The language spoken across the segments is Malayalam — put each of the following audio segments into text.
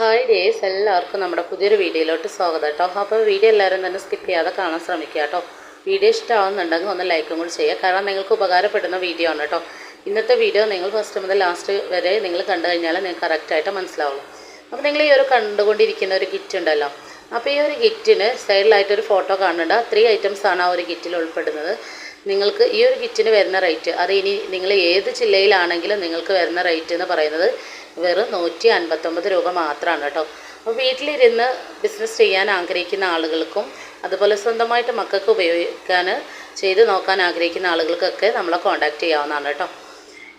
ഹായ് ഡേസ് എല്ലാവർക്കും നമ്മുടെ പുതിയൊരു വീഡിയോയിലോട്ട് സ്വാഗതം കേട്ടോ. അപ്പോൾ വീഡിയോ എല്ലാവരും തന്നെ സ്കിപ്പ് ചെയ്യാതെ കാണാൻ ശ്രമിക്കുക കേട്ടോ. വീഡിയോ ഇഷ്ടമാവുന്നുണ്ടെങ്കിൽ ഒന്ന് ലൈക്കും കൂടി ചെയ്യുക. കാരണം നിങ്ങൾക്ക് ഉപകാരപ്പെടുന്ന വീഡിയോ ആണ് കേട്ടോ. ഇന്നത്തെ വീഡിയോ നിങ്ങൾ ഫസ്റ്റ് മുതൽ ലാസ്റ്റ് വരെ നിങ്ങൾ കണ്ടു കഴിഞ്ഞാൽ നിങ്ങൾക്ക് കറക്റ്റായിട്ട് മനസ്സിലാവുള്ളൂ. അപ്പോൾ നിങ്ങൾ ഈ ഒരു കണ്ടുകൊണ്ടിരിക്കുന്ന ഒരു കിറ്റ് ഉണ്ടല്ലോ. അപ്പോൾ ഈ ഒരു കിറ്റിന് സൈഡിലായിട്ടൊരു ഫോട്ടോ കാണുന്നുണ്ട്. ത്രീ ഐറ്റംസ് ആണ് ആ ഒരു കിറ്റിൽ ഉൾപ്പെടുന്നത്. നിങ്ങൾക്ക് ഈ ഒരു കിറ്റിന് വരുന്ന റേറ്റ് അത് ഇനി നിങ്ങൾ ഏത് ജില്ലയിലാണെങ്കിലും നിങ്ങൾക്ക് വരുന്ന റേറ്റ് എന്ന് പറയുന്നത് വെറും നൂറ്റി അൻപത്തൊമ്പത് രൂപ മാത്രമാണ് കേട്ടോ. അപ്പോൾ വീട്ടിലിരുന്ന് ബിസിനസ് ചെയ്യാൻ ആഗ്രഹിക്കുന്ന ആളുകൾക്കും അതുപോലെ സ്വന്തമായിട്ട് മക്കൾക്ക് ഉപയോഗിക്കാൻ ചെയ്ത് നോക്കാൻ ആഗ്രഹിക്കുന്ന ആളുകൾക്കൊക്കെ നമ്മളെ കോൺടാക്റ്റ് ചെയ്യാവുന്നതാണ് കേട്ടോ.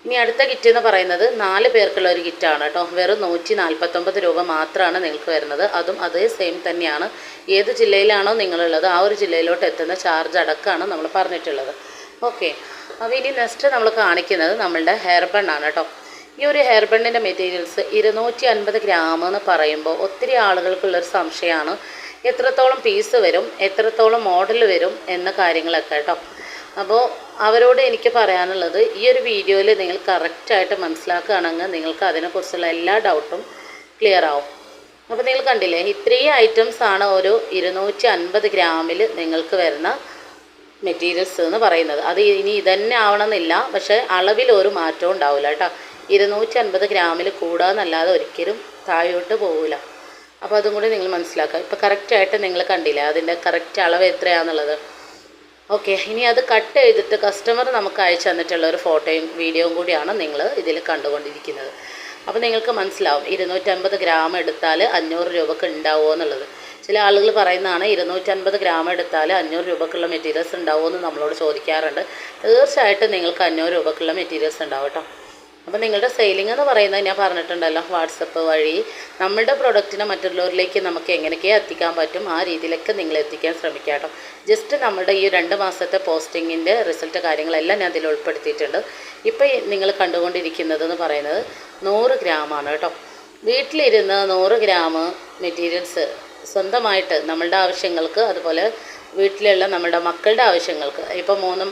ഇനി അടുത്ത കിറ്റ് എന്ന് പറയുന്നത് നാല് പേർക്കുള്ള ഒരു കിറ്റാണ് കേട്ടോ. വെറും നൂറ്റി നാൽപ്പത്തൊമ്പത് രൂപ മാത്രമാണ് നിങ്ങൾക്ക് വരുന്നത്. അതും അതേ സെയിം തന്നെയാണ്. ഏത് ജില്ലയിലാണോ നിങ്ങളുള്ളത് ആ ഒരു ജില്ലയിലോട്ട് എത്തുന്ന ചാർജ് അടക്കമാണ് നമ്മൾ പറഞ്ഞിട്ടുള്ളത്. ഓക്കെ അപ്പോൾ ഇനി നെക്സ്റ്റ് നമ്മൾ കാണിക്കുന്നത് നമ്മളുടെ ഹെയർ ബണ്ണാണ് കേട്ടോ. ഈ ഒരു ഹെയർ ബണ്ണിന്റെ മെറ്റീരിയൽസ് ഇരുന്നൂറ്റി അൻപത് ഗ്രാം എന്ന് പറയുമ്പോൾ ഒത്തിരി ആളുകൾക്കുള്ളൊരു സംശയമാണ്. എത്രത്തോളം പീസ് വരും എത്രത്തോളം മോഡൽ വരും എന്ന കാര്യങ്ങളൊക്കെ കേട്ടോ. അപ്പോൾ അവരോട് എനിക്ക് പറയാനുള്ളത് ഈ ഒരു വീഡിയോയിൽ നിങ്ങൾ കറക്റ്റായിട്ട് മനസ്സിലാക്കുകയാണെങ്കിൽ നിങ്ങൾക്ക് അതിനെക്കുറിച്ചുള്ള എല്ലാ ഡൗട്ടും ക്ലിയർ ആവും. അപ്പോൾ നിങ്ങൾ കണ്ടില്ലേ ഇത്രയും ഐറ്റംസ് ആണ് ഒരു ഇരുന്നൂറ്റി അൻപത് ഗ്രാമിൽ നിങ്ങൾക്ക് വരുന്ന മെറ്റീരിയൽസ് എന്ന് പറയുന്നത്. അത് ഇനി ഇതന്നെ ആവണമെന്നില്ല പക്ഷേ അളവിൽ ഒരു മാറ്റവും ഉണ്ടാവില്ല കേട്ടോ. ഇരുന്നൂറ്റി അൻപത് ഗ്രാമിൽ കൂടാന്നല്ലാതെ ഒരിക്കലും താഴോട്ട് പോകില്ല അപ്പോൾ അതും കൂടി നിങ്ങൾ മനസ്സിലാക്കുക. ഇപ്പോൾ കറക്റ്റായിട്ട് നിങ്ങൾ കണ്ടില്ലേ അതിന്റെ കറക്റ്റ് അളവ് എത്രയാണെന്നുള്ളത് ഓക്കെ ഇനി അത് കട്ട് ചെയ്തിട്ട് കസ്റ്റമർ നമുക്ക് അയച്ചു തന്നിട്ടുള്ള ഒരു ഫോട്ടോയും വീഡിയോയും കൂടിയാണ് നിങ്ങൾ ഇതിൽ കണ്ടുകൊണ്ടിരിക്കുന്നത്. അപ്പോൾ നിങ്ങൾക്ക് മനസ്സിലാവും ഇരുന്നൂറ്റമ്പത് ഗ്രാം എടുത്താൽ അഞ്ഞൂറ് രൂപക്ക് ഉണ്ടാവുമോ എന്നുള്ളത്. ചില ആളുകൾ പറയുന്നതാണ് ഇരുന്നൂറ്റൻപത് ഗ്രാം എടുത്താൽ അഞ്ഞൂറ് രൂപക്കുള്ള മെറ്റീരിയൽസ് ഉണ്ടാവുമോ എന്ന് നമ്മളോട് ചോദിക്കാറുണ്ട്. തീർച്ചയായിട്ടും നിങ്ങൾക്ക് അഞ്ഞൂറ് രൂപക്കുള്ള മെറ്റീരിയൽസ് ഉണ്ടാവും കേട്ടോ. അപ്പോൾ നിങ്ങളുടെ സെയിലിംഗ് എന്ന് പറയുന്നത് ഞാൻ പറഞ്ഞിട്ടുണ്ടല്ലോ വാട്സപ്പ് വഴി. നമ്മുടെ പ്രൊഡക്റ്റിനെ മറ്റുള്ളവരിലേക്ക് നമുക്ക് എങ്ങനെയൊക്കെ എത്തിക്കാൻ പറ്റും ആ രീതിയിലൊക്കെ നിങ്ങൾ എത്തിക്കാൻ ശ്രമിക്കുക കേട്ടോ. ജസ്റ്റ് നമ്മുടെ ഈ രണ്ട് മാസത്തെ പോസ്റ്റിങ്ങിന്റെ റിസൾട്ട് കാര്യങ്ങളെല്ലാം ഞാൻ അതിൽ ഉൾപ്പെടുത്തിയിട്ടുണ്ട്. ഇപ്പോൾ നിങ്ങൾ കണ്ടുകൊണ്ടിരിക്കുന്നത് എന്ന് പറയുന്നത് നൂറ് ഗ്രാമാണ് കേട്ടോ. വീട്ടിലിരുന്ന് നൂറ് ഗ്രാം മെറ്റീരിയൽസ് സ്വന്തമായിട്ട് നമ്മളുടെ ആവശ്യങ്ങൾക്ക് അതുപോലെ വീട്ടിലുള്ള നമ്മുടെ മക്കളുടെ ആവശ്യങ്ങൾക്ക് ഇപ്പോൾ മൂന്നും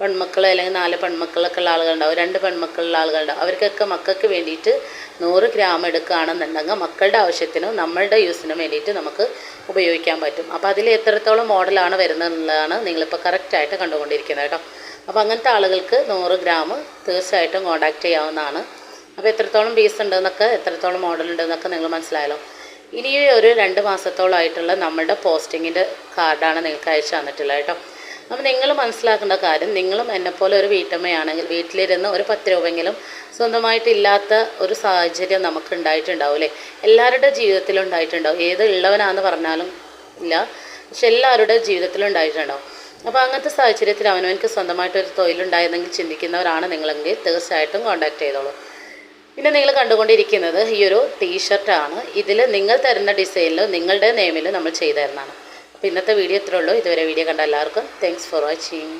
പെൺമക്കൾ അല്ലെങ്കിൽ നാല് പെൺമക്കളൊക്കെ ഉള്ള ആളുകളുണ്ടാവും. രണ്ട് പെൺമക്കളുള്ള ആളുകളുണ്ടാവും. അവർക്കൊക്കെ മക്കൾക്ക് വേണ്ടിയിട്ട് നൂറ് ഗ്രാം എടുക്കുകയാണെന്നുണ്ടെങ്കിൽ മക്കളുടെ ആവശ്യത്തിനും നമ്മളുടെ യൂസിനും വേണ്ടിയിട്ട് നമുക്ക് ഉപയോഗിക്കാൻ പറ്റും. അപ്പോൾ അതിൽ എത്രത്തോളം മോഡലാണ് വരുന്നത് എന്നുള്ളതാണ് നിങ്ങളിപ്പോൾ കറക്റ്റായിട്ട് കണ്ടുകൊണ്ടിരിക്കുന്നത് കേട്ടോ. അപ്പോൾ അങ്ങനത്തെ ആളുകൾക്ക് നൂറ് ഗ്രാം തീർച്ചയായിട്ടും കോൺടാക്റ്റ് ചെയ്യാവുന്നതാണ്. അപ്പോൾ എത്രത്തോളം പീസ് ഉണ്ടെന്നൊക്കെ എത്രത്തോളം മോഡൽ ഉണ്ടെന്നൊക്കെ നിങ്ങൾ മനസ്സിലായല്ലോ. ഇനി ഒരു രണ്ട് മാസത്തോളമായിട്ടുള്ള നമ്മുടെ പോസ്റ്റിങ്ങിന്റെ കാർഡാണ് നിങ്ങൾക്ക് അയച്ചു തന്നിട്ടുള്ളത് കേട്ടോ. അപ്പോൾ നിങ്ങൾ മനസ്സിലാക്കേണ്ട കാര്യം നിങ്ങളും എന്നെപ്പോലെ ഒരു വീട്ടമ്മയാണെങ്കിൽ വീട്ടിലിരുന്ന് ഒരു പത്ത് രൂപയെങ്കിലും സ്വന്തമായിട്ടില്ലാത്ത ഒരു സാഹചര്യം നമുക്ക് ഉണ്ടായിട്ടുണ്ടാവും അല്ലേ? എല്ലാവരുടെ ജീവിതത്തിലും ഉണ്ടായിട്ടുണ്ടാവും. ഏത് ഉള്ളവനാന്ന് പറഞ്ഞാലും ഇല്ല. പക്ഷെ എല്ലാവരുടെ ജീവിതത്തിലും ഉണ്ടായിട്ടുണ്ടാവും. അപ്പോൾ അങ്ങനത്തെ സാഹചര്യത്തിൽ അവനവനക്ക് സ്വന്തമായിട്ടൊരു തൊഴിലുണ്ടായിരുന്നെങ്കിൽ ചിന്തിക്കുന്നവരാണ് നിങ്ങളെങ്കിൽ തീർച്ചയായിട്ടും കോൺടാക്ട് ചെയ്തോളൂ. പിന്നെ നിങ്ങൾ കണ്ടുകൊണ്ടിരിക്കുന്നത് ഈ ഒരു ടീഷർട്ടാണ് ഇതിൽ നിങ്ങൾ തരുന്ന ഡിസൈനിൽ നിങ്ങളുടെ നെയിമിൽ നമ്മൾ ചെയ്തു തരുന്നതാണ്. അപ്പോൾ ഇന്നത്തെ വീഡിയോ ഇത്രേ ഉള്ളൂ. ഇതുവരെ വീഡിയോ കണ്ട എല്ലാവർക്കും താങ്ക്സ് ഫോർ വാച്ചിങ്